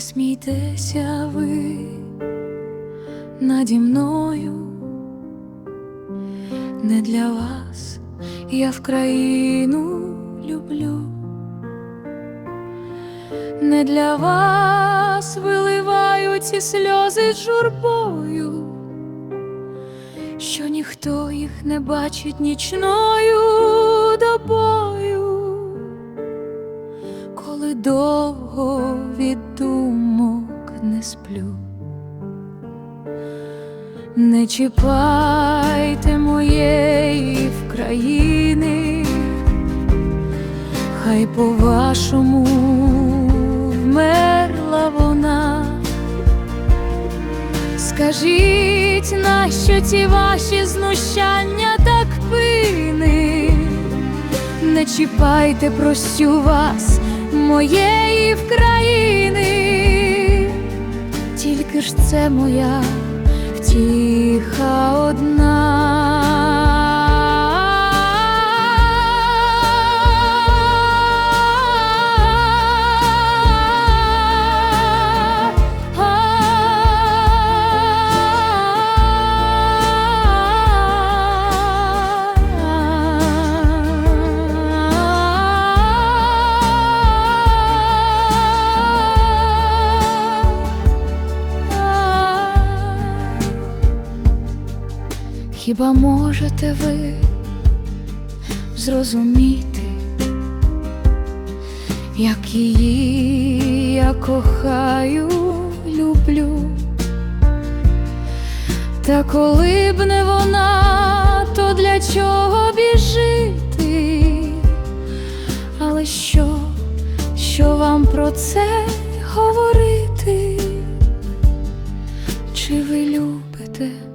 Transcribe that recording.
смійтеся ви наді мною, не для вас я в країну люблю, не для вас виливаю ці сльози з журбою, що ніхто їх не бачить нічною добою сплю. Не чіпайте моєї вкраїни, хай по-вашому вмерла вона. Скажіть, нащо ці ваші знущання так пини? Не чіпайте, просю вас, моєї вкраїни, тільки це моя Хіба можете ви зрозуміти, як її я кохаю, люблю, та коли б не вона, то для чого біжити? Але що, що вам про це говорити? Чи ви любите?